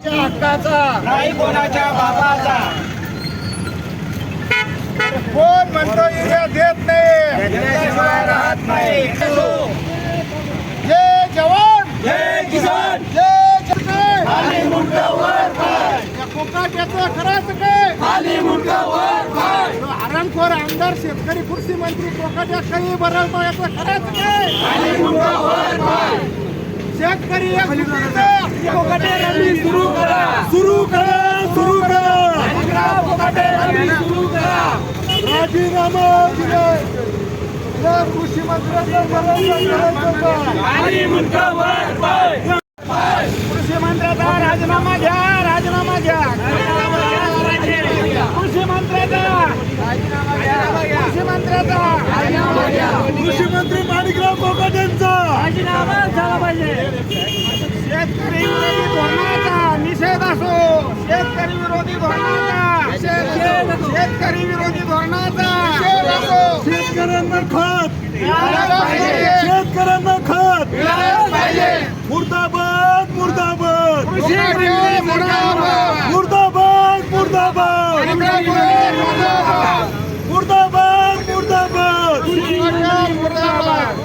हक्काचा? नाही कोणाच्या बाबाचा कोण म्हणतो युरिया देत नाही? त्याशिवाय राहत नाही. जय जवान. जय किसान. जय जवान खाली मुंडका वर पाय या कोकाट्याचं खरंच काय खाली मुंडका वर पाय तो हरणखोर आमदार शेतकरी कृषी मंत्री कोकाट्या काही बरळतो याचं खरंच काय खाली मुंडका वर पाय शेतकरी सुरू करा. सुरू करा सुरू करा. राजीनामा दिले कृषी मंत्र्यांचं कृषी मंत्र्याचा राजीनामा घ्या. राजीनामा घ्या. कृषी मंत्र्याचा कृषी मंत्र्याचा कृषी मंत्री माणिकराव कोकाटेंचा राजीनामा झाला पाहिजे. शेतकरी विरोधी धोरणाचा निषेध असो. शेतकरी विरोधी धोरणाचा. शेतकरी विरोधी शेतकऱ्यांना खत. शेतकऱ्यांना खत. मुर्दाबाद मुर्दाबाद. मुर्दाबाद मुर्दाबाद. मुर्दाबाद मुर्दाबाद.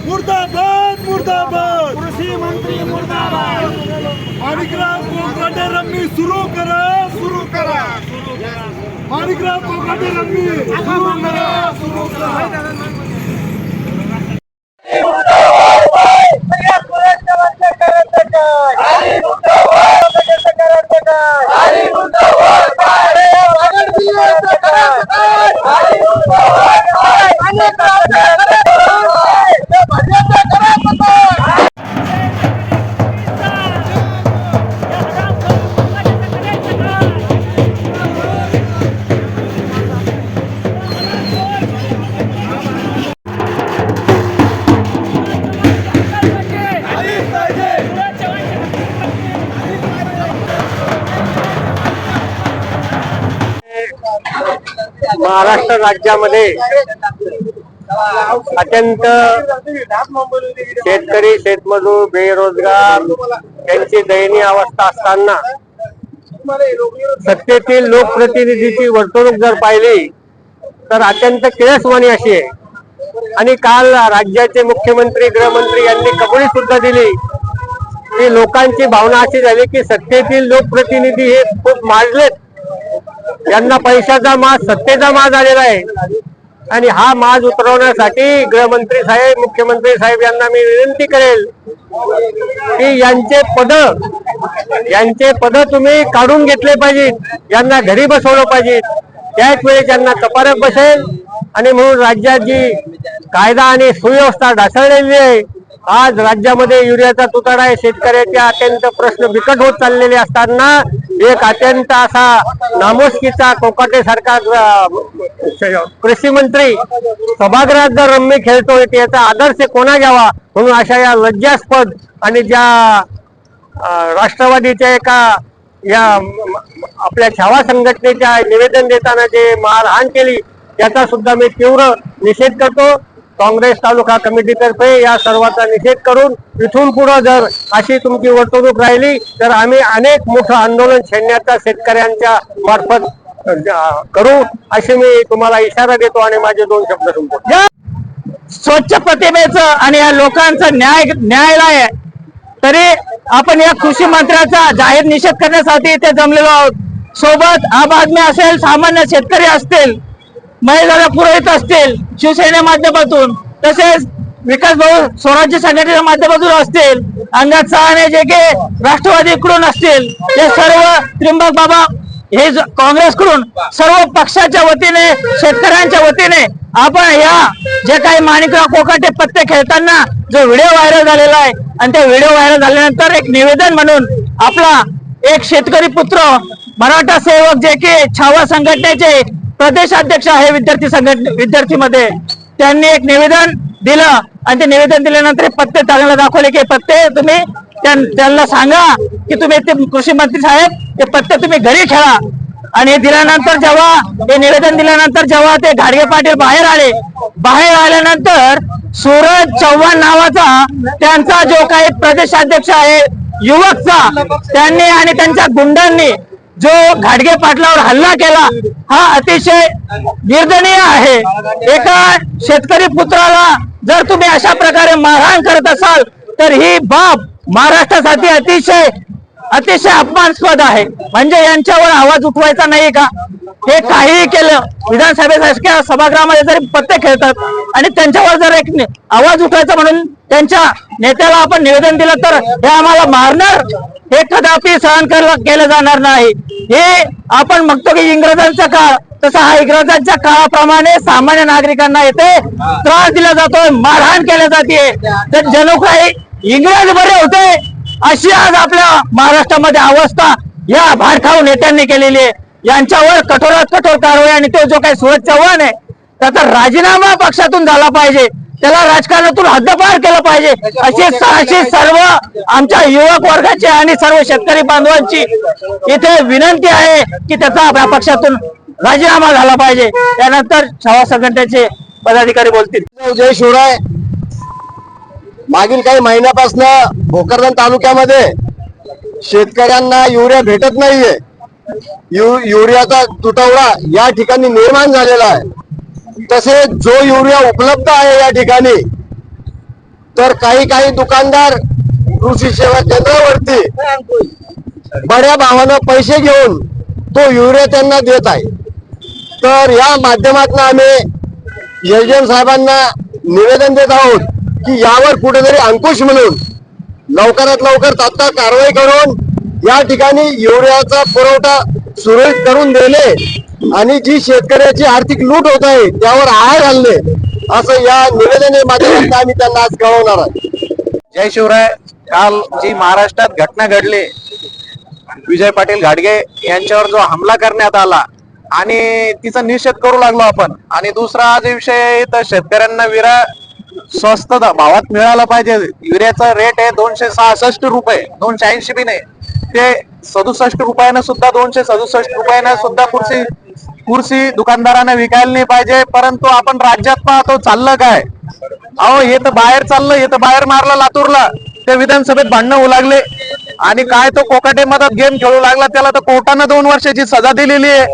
मुर्दाबाद मुर्दाबाद. मुर्दाबाद कृषी मंत्री मुर्दाबाद माणिकराव कोकाटे रम्मी सुरू करा सुरू करा. माणिकराव कोकाटे रम्मी सुरू करा सुरू करा. महाराष्ट्र राज्यामध्ये अत्यंत शेतकरी शेतमजूर बेरोजगार यांची दयनीय अवस्था असताना सत्तेतील लोकप्रतिनिधीची वर्तणूक जर पाहिली तर अत्यंत किळसवाणी अशी आहे. आणि काल राज्याचे मुख्यमंत्री गृहमंत्री यांनी कबुली सुद्धा दिली. की लोकांची भावना अशी झाली की सत्तेतील लोकप्रतिनिधी हे खूप माजलेत यांना पैशाचा माज सत्तेचा माज आलेला आहे. आणि हा माज उतरवण्यासाठी गृहमंत्री साहेब मुख्यमंत्री साहेब यांना मी विनंती करेल की यांचे पद यांचे पद तुम्ही काढून घेतले पाहिजेत. यांना घरी बसवलं पाहिजे त्याच वेळी त्यांना कपारक बसेल. आणि म्हणून राज्यात जी कायदा आणि सुव्यवस्था ढासळलेली आहे. आज राज्यामध्ये युरियाचा तुतडा आहे. शेतकऱ्याचे अत्यंत प्रश्न बिकट होत चाललेले असताना एक अत्यंत असा नामुष्कीचा कोकाटे सारखा कृषी मंत्री सभागृहात जर रम्मी खेळतोय त्याचा आदर्श कोणा घ्यावा म्हणून अशा या लज्जास्पद आणि ज्या राष्ट्रवादीच्या एका या आपल्या छावा संघटनेच्या निवेदन देताना जे मारहाण केली त्याचा सुद्धा मी तीव्र निषेध करतो. काँग्रेस तालुका कमिटीतर्फे या सर्वाचा निषेध करून इथून पुढे जर अशी तुमची वर्तणूक राहिली तर आम्ही अनेक मोठं आंदोलन छेडण्याचा शेतकऱ्यांच्या मार्फत करू अशी मी तुम्हाला इशारा देतो आणि माझे दोन शब्द संपवतो स्वच्छ प्रतिमेचं आणि या लोकांचं न्याय न्यायालय तरी आपण या कृषी मंत्र्याचा जाहीर निषेध करण्यासाठी इथे जमलेलो आहोत. सोबत आम आदमी असेल सामान्य शेतकरी असतील महिला पुढे येत असतील शिवसेने माध्यमातून तसेच विकास भाऊ स्वराज्य संघटनेच्या माध्यमातून असतील अंगात सहाने जे काही राष्ट्रवादीकडून असतील ते सर्व त्रिंबक बाबा हे काँग्रेसकडून सर्व पक्षाच्या वतीने शेतकऱ्यांच्या वतीने आपण या जे काही माणिकराव कोकाटे पत्ते खेळताना जो व्हिडिओ व्हायरल झालेला आहे आणि ते व्हिडिओ व्हायरल झाल्यानंतर एक निवेदन म्हणून आपला एक शेतकरी पुत्र मराठा सेवक जे की छावा संघटनेचे प्रदेशाध्यक्ष आहे विद्यार्थी संघटने विद्यार्थीमध्ये. त्यांनी एक निवेदन दिलं आणि ते निवेदन दिल्यानंतर पत्ते चांगला दाखवले की पत्ते तुम्ही त्यांना सांगा की तुम्ही ते कृषी मंत्री साहेब ते पत्ते तुम्ही घरी ठेवा. आणि दिल्यानंतर जेव्हा हे निवेदन दिल्यानंतर जेव्हा ते घाडगे पाटील बाहेर आले बाहेर आल्यानंतर सूरज चव्हाण नावाचा त्यांचा जो काही प्रदेशाध्यक्ष आहे युवकचा त्यांनी आणि त्यांच्या गुंडांनी जो घाटगे पाटलावर हल्ला केला हा अतिशय निर्दनीय आहे. एका शेतकरी पुत्राला जर तुम्ही अशा प्रकारे मारहाण करत असाल तर ही बाब महाराष्ट्रासाठी अतिशय अतिशय अपमानास्पद आहे. म्हणजे यांच्यावर आवाज उठवायचा नाही का? हे काहीही केलं विधानसभेसारख्या सभागृहामध्ये जरी पत्ते खेळतात आणि त्यांच्यावर जर एक आवाज उठवायचा म्हणून त्यांच्या नेत्याला आपण निवेदन दिलं तर हे आम्हाला मारणार? हे कदापि सहन केलं जाणार नाही. हे आपण बघतो की इंग्रजांचा काळ तसा हा इंग्रजांच्या काळाप्रमाणे सामान्य नागरिकांना येथे त्रास दिला जातोय मारहाण केल्या जाते तर जणू काही इंग्रज बरे होते अशी आज आपल्या महाराष्ट्रामध्ये अवस्था या भारखाऊ नेत्यांनी केलेली आहे. यांच्यावर कठोरात कठोर कारवाई आणि तो जो काही सुरज चव्हाण आहे त्याचा राजीनामा पक्षातून झाला पाहिजे. त्याला राजकारणातून हद्दपार केलं पाहिजे. असे सहाशे सर्व आमच्या युवक वर्गाची आणि सर्व शेतकरी बांधवांची इथे विनंती आहे की त्याचा आपल्या पक्षातून राजीनामा झाला पाहिजे. त्यानंतर छावा संघटनेचे पदाधिकारी बोलतील. जय शिवराय. मागील काही महिन्यापासून भोकरदन तालुक्यामध्ये शेतकऱ्यांना युरिया भेटत नाहीये. यु युरियाचा तुटवडा या ठिकाणी निर्माण झालेला आहे. तसेच जो युरिया उपलब्ध आहे या ठिकाणी तर काही काही दुकानदार कृषी सेवा केंद्रावरती बड्या भावानं पैसे घेऊन तो युरिया त्यांना देत आहे. तर या माध्यमातून आम्ही एम साहेबांना निवेदन देत आहोत की यावर कुठेतरी अंकुश म्हणून लवकरात लवकर तात्काळ कारवाई करून या ठिकाणी युरियाचा पुरवठा सुरळीत करून दिले आणि जी शेतकऱ्याची आर्थिक लूट होत आहे त्यावर आळ घालणे असं या निवेदने माध्यमातून आम्ही त्यांना आज कळवणार आहे जय शिवराय. काल जी महाराष्ट्रात घटना घडली विजय पाटील घाटगे यांच्यावर जो हमला करण्यात आला आणि तिचा निषेध करू लागलो आपण. आणि दुसरा हा विषय तर शेतकऱ्यांना विरा स्वस्त भावात मिळाला पाहिजे. युरियाचा रेट आहे दोनशे सहासष्ट रुपये दोनशे ऐंशी बी नाही. ते सदुसष्ट रुपयानं सुद्धा दोनशे सदुसष्ट रुपयानं सुद्धा खुर्ची कुर्सी दुकानदारांना विकायला नाही पाहिजे परंतु आपण राज्यात पाहतो चाललं काय? अहो हे तर बाहेर चाललं हे तर बाहेर मारलं लातूरला. ते विधानसभेत भांडणं होऊ लागले. आणि काय तो कोकाटे मधात गेम खेळू लागला त्याला तर कोर्टानं दोन वर्षाची सजा दिलेली आहे.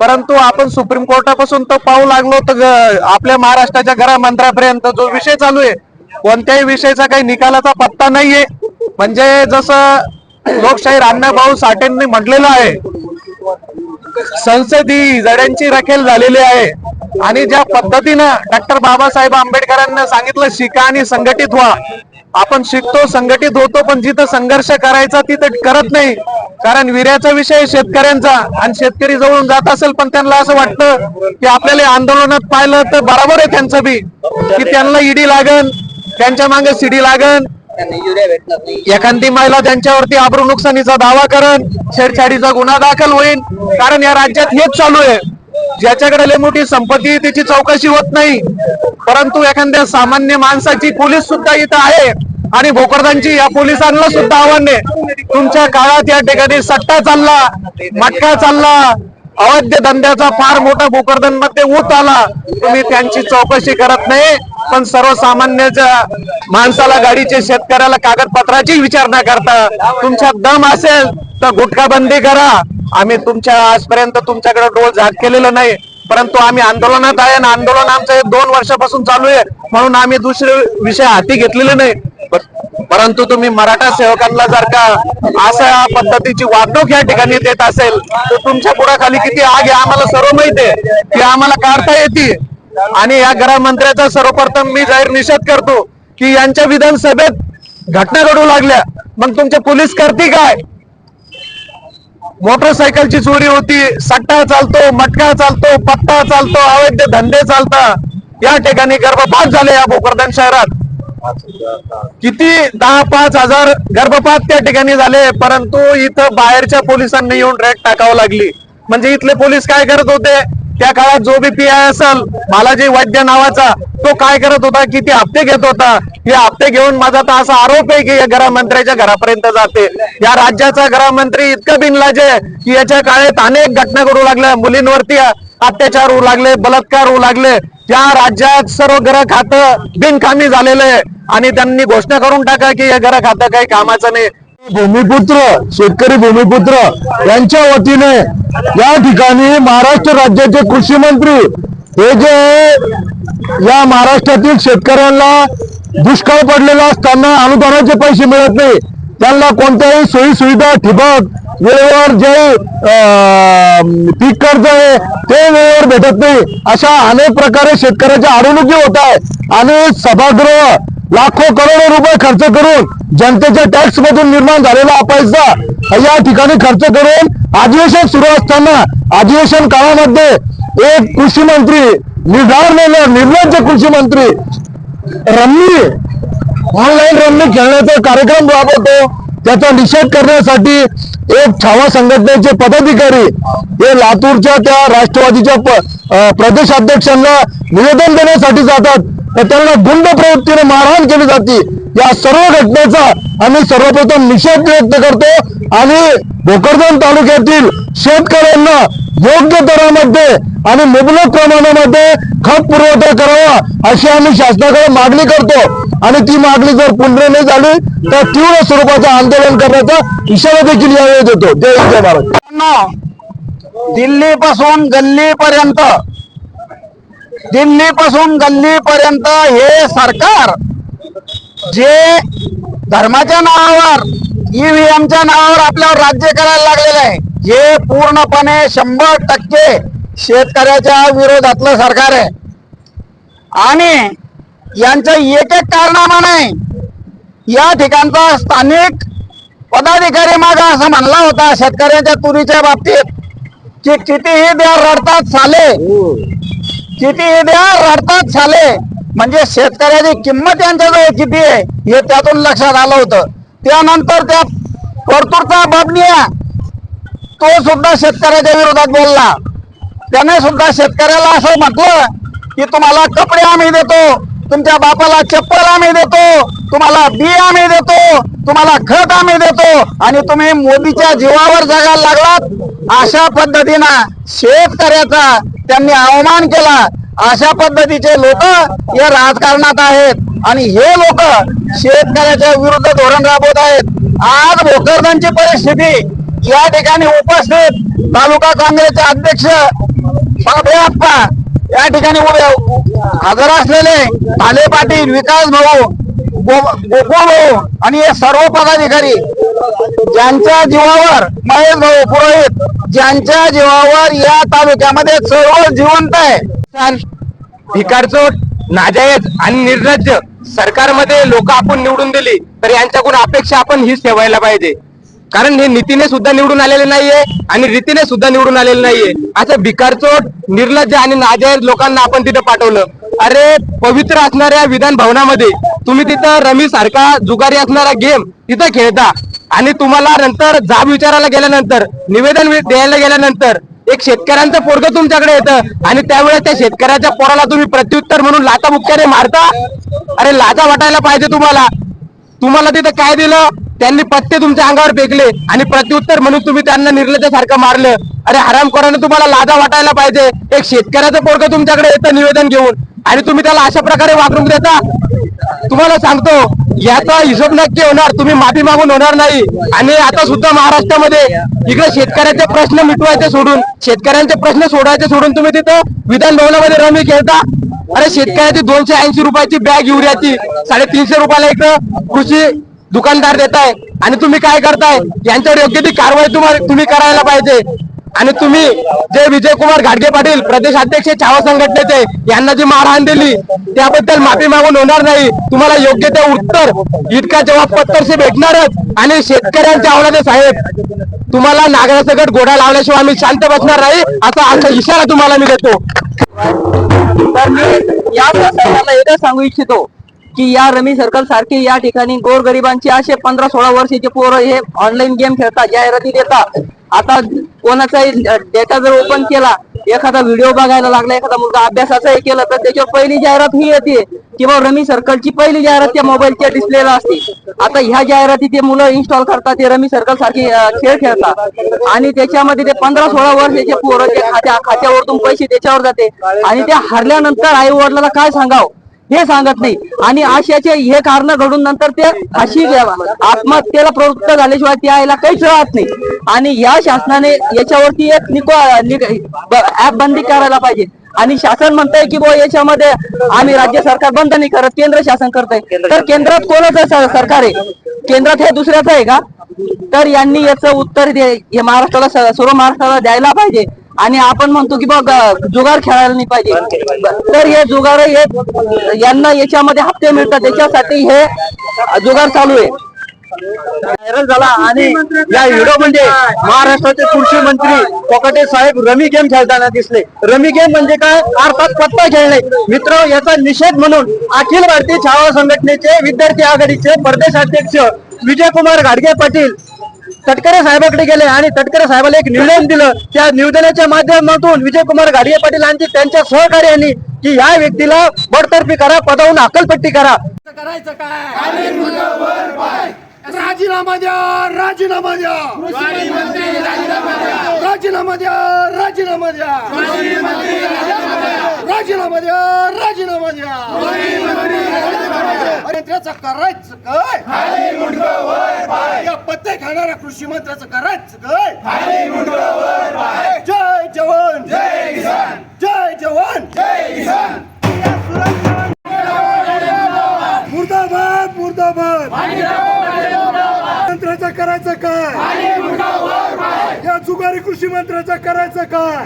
परंतु आपण सुप्रीम कोर्टापासून तो पाहू लागलो तर आपल्या महाराष्ट्राच्या गृहमंत्र्यापर्यंत जो विषय चालू आहे कोणत्याही विषयाचा काही निकालाचा पत्ता नाहीये. म्हणजे जसं लोकशाहीर अण्णाभाऊ साठेंनी म्हटलेलं आहे. संसदी जड्यांची रखेल झालेली आहे. आणि ज्या पद्धतीनं डॉक्टर बाबासाहेब आंबेडकरांना सांगितलं शिका आणि संघटित व्हा. आपण शिकतो संघटित होतो पण जिथं संघर्ष करायचा तिथं करत नाही. कारण विर्याचा विषय शेतकऱ्यांचा आणि शेतकरी जवळून जात असेल पण त्यांना असं वाटतं की आपल्याला आंदोलनात पाहिलं तर बरोबर आहे त्यांचं बी. की त्यांना ईडी लागन त्यांच्या मागे सीडी लागन एखादी महिला त्यांच्यावरती आबरू नुकसानीचा दावा करण छेडछाडीचा गुन्हा दाखल होईल कारण या राज्यात हेच चालू आहे. ज्याच्याकडे लय मोठी संपत्ती त्याची चौकशी होत नाही. परंतु एखाद्या सामान्य माणसाची पोलीस सुद्धा इथं आहे आणि भोकरदांची या पोलिसांना सुद्धा आव्हान आहे. तुमच्या काळात या ठिकाणी सट्टा चालला मटका चालला अवैध धंद्याचा फार मोठा भोकरदनमध्ये ऊत आला. तुम्ही त्यांची चौकशी करत नाही. पण सर्वसामान्य माणसाला गाडीचे शेतकऱ्याला कागदपत्राची विचारणा करता. तुमच्या दम असेल तर गुटखा बंदी करा. आम्ही तुमच्या आजपर्यंत तुमच्याकडे डोळ झाक केलेलं नाही. परंतु आम्ही आंदोलनात आहे आणि आंदोलन आमचं हे दोन वर्षापासून चालू आहे. म्हणून आम्ही दुसरे विषय हाती घेतलेले नाही. परंतु तुम्ही मराठा सेवकांना जर का अशा पद्धतीची वागणूक या ठिकाणी देत असेल तर तुमच्या पुढाखाली किती आग आहे आम्हाला सर्व माहिती आहे. ती आम्हाला काढता येते आणि या गृहमंत्र्याचा सर्वप्रथम मी जाहीर निषेध करतो की यांच्या विधानसभेत घटना घडू लागल्या. मग तुमचे पोलीस करते काय? मोटरसायकलची चोरी होती सट्टा चालतो मटका चालतो पत्ता चालतो अवैध धंदे चालता. या ठिकाणी गर्भपात झाले या भोकरदन शहरात. किती दहा पाच हजार गर्भपात त्या ठिकाणी झाले परंतु इथं बाहेरच्या पोलिसांनी येऊन रॅक टाकावं लागली. म्हणजे इथले पोलीस काय करत होते? त्या काळात जो बी पी आय असेल बालाजी वैद्य नावाचा तो काय करत होता किती हप्ते घेत होता हे हप्ते घेऊन माझा तर असा आरोप आहे की या गृहमंत्र्याच्या घरापर्यंत जाते. या राज्याचा गृहमंत्री इतकं बिनलाज आहे की याच्या काळात अनेक घटना घडू लागल्या. मुलींवरती अत्याचार होऊ लागले बलात्कार होऊ लागले. या राज्यात सर्व ग्रह खातं बिनकामी झालेलं आहे. आणि त्यांनी घोषणा करून टाका की हे घर खातं काही कामाचं नाही. भूमिपुत्र शेतकरी भूमिपुत्र यांच्या वतीने या ठिकाणी महाराष्ट्र राज्याचे कृषी मंत्री हे जे या महाराष्ट्रातील शेतकऱ्यांना दुष्काळ पडलेला असताना अनुदानाचे पैसे मिळत नाही त्यांना कोणत्याही सोयी सुविधा ठिबक वेळेवर जे पीक कर्ज आहे ते वेळेवर भेटत नाही. अशा अनेक प्रकारे शेतकऱ्याच्या अडवणुकी होत आहे आणि सभागृह लाखो करोडो रुपये खर्च करून जनतेच्या टॅक्स मधून निर्माण झालेला पैसा या ठिकाणी खर्च करून अधिवेशन सुरू असताना अधिवेशन काळामध्ये एक कृषी मंत्री निर्धारलेला निर्लज्ज कृषी मंत्री रम्मी ऑनलाईन रम्मी खेळण्याचा कार्यक्रम राबवतो. त्याचा निषेध करण्यासाठी एक छावा संघटनेचे पदाधिकारी हे लातूरच्या त्या राष्ट्रवादीच्या प्रदेशाध्यक्षांना निवेदन देण्यासाठी जातात. तर त्यांना गुंड प्रवृत्तीने मारहाण केली जाते. या सर्व घटनेचा आम्ही सर्वप्रथम निषेध व्यक्त करतो आणि भोकरदन तालुक्यातील शेतकऱ्यांना योग्य दरामध्ये आणि मुबलक प्रमाणामध्ये खत पुरवठा करावा अशी आम्ही शासनाकडे मागणी करतो. आणि ती मागणी जर पूर्ण नाही झाली तर तीव्र स्वरूपाचं आंदोलन करण्याचा इशारा देखील यावेळी देतो. जय हिंद जय भारत. दिल्ली पासून गल्ली पर्यंत दिल्ली पासून गल्ली पर्यंत हे सरकार जे धर्माच्या नावावर ईव्हीएमच्या नावावर आपल्यावर राज्य करायला लागलेलं आहे. हे पूर्णपणे शंभर टक्के शेतकऱ्याच्या विरोधातलं सरकार आहे. आणि यांचं एक एक कारनामा नाही. या ठिकाणचा स्थानिक पदाधिकारी मागा असं म्हणला होता शेतकऱ्यांच्या तुरीच्या बाबतीत की कितीही द्या रडतात झाले कितीही द्या रडतात झाले म्हणजे शेतकऱ्याची किंमत यांच्याजवळ किती आहे हे त्यातून लक्षात आलं होतं. त्यानंतर त्या परतूरचा बबनिया तो सुद्धा शेतकऱ्याच्या विरोधात बोलला. त्याने सुद्धा शेतकऱ्याला असं म्हटलं की तुम्हाला कपडे आम्ही देतो तुमच्या बापाला चप्पल आम्ही देतो तुम्हाला बी आम्ही देतो तुम्हाला खत आम्ही देतो आणि तुम्ही मोदीच्या जीवावर जगायला लागलात. अशा पद्धतीनं शेतकऱ्याचा त्यांनी अवमान केला. अशा पद्धतीचे लोक हे राजकारणात आहेत. आणि हे लोक शेतकऱ्याच्या विरुद्ध धोरण राबवत आहेत. आज भोकरदनची परिस्थिती या ठिकाणी उपस्थित तालुका काँग्रेसचे अध्यक्ष बाबे आप्पा या ठिकाणी उभे हजर असलेले भाले पाटील विकास भाऊ गोकुळ भाऊ आणि हे सर्व पदाधिकारी ज्यांच्या जीवावर महेश भाऊ पुरोहित ज्यांच्या जीवावर या तालुक्यामध्ये सर्व जिवंत आहे. भिकारचोट नाजायज आणि निर्लज्ज सरकारमध्ये लोक आपण निवडून दिली तर यांच्याकडून अपेक्षा आपण हीच ठेवायला पाहिजे. कारण हे नीतीने सुद्धा निवडून आलेले नाहीये आणि रीतीने सुद्धा निवडून आलेले नाहीये. असं भिकारचोट निर्लज्ज आणि नाजायज लोकांना आपण तिथं पाठवलं. अरे पवित्र असणाऱ्या विधान भवनामध्ये तुम्ही तिथं रमी सारखा जुगारी असणारा गेम तिथं खेळता. आणि तुम्हाला नंतर जाब विचारायला गेल्यानंतर निवेदन द्यायला गेल्यानंतर एक शेतकऱ्यांचं पोरग तुमच्याकडे येतं आणि त्यावेळेस त्या शेतकऱ्याच्या पोराला तुम्ही प्रत्युत्तर म्हणून लाता मुक्क्याने मारता? अरे लाजा वाटायला पाहिजे तुम्हाला. तुम्हाला तिथं काय दिलं? त्यांनी पत्ते तुमच्या अंगावर फेकले आणि प्रत्युत्तर म्हणून तुम्ही त्यांना निर्लज्यासारखं मारलं. अरे हरामखोराने तुम्हाला लाजा वाटायला पाहिजे. एक शेतकऱ्याचं पोरग तुमच्याकडे येतं निवेदन घेऊन आणि तुम्ही त्याला अशा प्रकारे वागणूक देता? तुम्हाला सांगतो याचा हिशोब नक्की होणार तुम्ही माफी मागून होणार नाही. आणि आता सुद्धा महाराष्ट्रामध्ये इकडे शेतकऱ्याचे प्रश्न मिटवायचे सोडून शेतकऱ्यांचे प्रश्न सोडायचे सोडून तुम्ही तिथं विधान भवनामध्ये रमी खेळता. अरे शेतकऱ्याची दोनशे ऐंशी रुपयाची बॅग युरियाची साडेतीनशे रुपयाला इकडं कृषी दुकानदार देताय. आणि तुम्ही काय करताय? यांच्यावर योग्य ती कारवाई तुम्हाला तुम्ही करायला पाहिजे. आणि तुम्ही जे विजय कुमार घाटगे पाटील प्रदेश अध्यक्ष छावा संघटनेचे यांना जी मारहाण दिली त्याबद्दल माफी मागून होणार नाही. तुम्हाला योग्य ते उत्तर इतका जवाब पत्तरशी भेटणारच. आणि शेतकऱ्यांच्या आवडाचे साहेब तुम्हाला नागरासकट घोडा लावल्याशिवाय आम्ही शांत बसणार नाही असा असा इशारा तुम्हाला मी देतो. तर मी या प्रसंगाला एकच सांगू इच्छितो की या रमी सर्कल सारखे या ठिकाणी गोरगरिबांचे असे पंधरा सोळा वर्षाचे पोरं हे ऑनलाईन गेम खेळतात. जाहिराती देतात आता कोणाचाही डेटा जर ओपन केला एखादा व्हिडिओ बघायला लागला एखादा मुलगा अभ्यासाचं हे केलं तर त्याच्यावर पहिली जाहिरात ही येते. किंवा रमी सर्कलची पहिली जाहिरात त्या मोबाईलच्या डिस्प्लेला असते. आता ह्या जाहिराती ते मुलं इन्स्टॉल करतात ते रमी सर्कल सारखे खेळ खेळतात. आणि त्याच्यामध्ये ते पंधरा सोळा वर्षाचे पोरं ते खात्या खात्यावरतून पैसे त्याच्यावर जाते. आणि ते हरल्यानंतर आई वडिलांना काय सांगावं? हे सांगत नाही. आणि आशियाचे हे कारण घडून नंतर ते अशी आत्महत्येला प्रवृत्त झाल्याशिवाय त्याला काहीच राहत नाही. आणि या शासनाने याच्यावरती एक निको ऍप बंदी करायला पाहिजे. आणि शासन म्हणतंय की बुवा याच्यामध्ये आम्ही राज्य सरकार बंद नाही करत केंद्र शासन करतंय. तर केंद्रात कोणाचं सरकार आहे? केंद्रात हे दुसऱ्याचं आहे का? तर यांनी याचं उत्तर दे हे महाराष्ट्राला सर्व महाराष्ट्राला द्यायला पाहिजे. आणि आपण म्हणतो की बघ जुगार खेळायला नाही पाहिजे. तर हे जुगार हे यांना याच्यामध्ये हप्ते मिळतात. त्याच्यासाठी हे जुगार चालू आहे. व्हायरल झाला. आणि या व्हिडिओ म्हणजे महाराष्ट्राचे कृषी मंत्री कोकाटे साहेब रमी गेम खेळताना दिसले. रमी गेम म्हणजे काय? अर्थात पत्ता खेळणे. मित्र याचा निषेध म्हणून अखिल भारतीय छावा संघटनेचे विद्यार्थी आघाडीचे प्रदेश अध्यक्ष विजयकुमार घाडगे पाटील तटकरे साहेबाकडे गेले आणि तटकरे साहेबाला एक निवेदन दिलं. त्या निवेदनाच्या माध्यमातून विजयकुमार गाडगे पाटील आणि त्यांच्या सहकार्यांनी की या व्यक्तीला बडतर्फी करा पदावून अकलपट्टी करा. करायचं काय? राजीनामा द्या राजीनामा द्या. राजीनामा द्या. राजीनामा द्या राजीनामा द्या. राजीनामा द्या. अरे त्याचं करायचं काय? या पत्ते खाणाऱ्या कृषी मंत्र्याचं करायचं काय? जय जवान. जय किसान. जय जवान. जय किसान. मुर्दाबाद. मुर्दाबाद. मंत्र्याचं करायचं काय? या जुगारी कृषी मंत्र्याचं करायचं काय?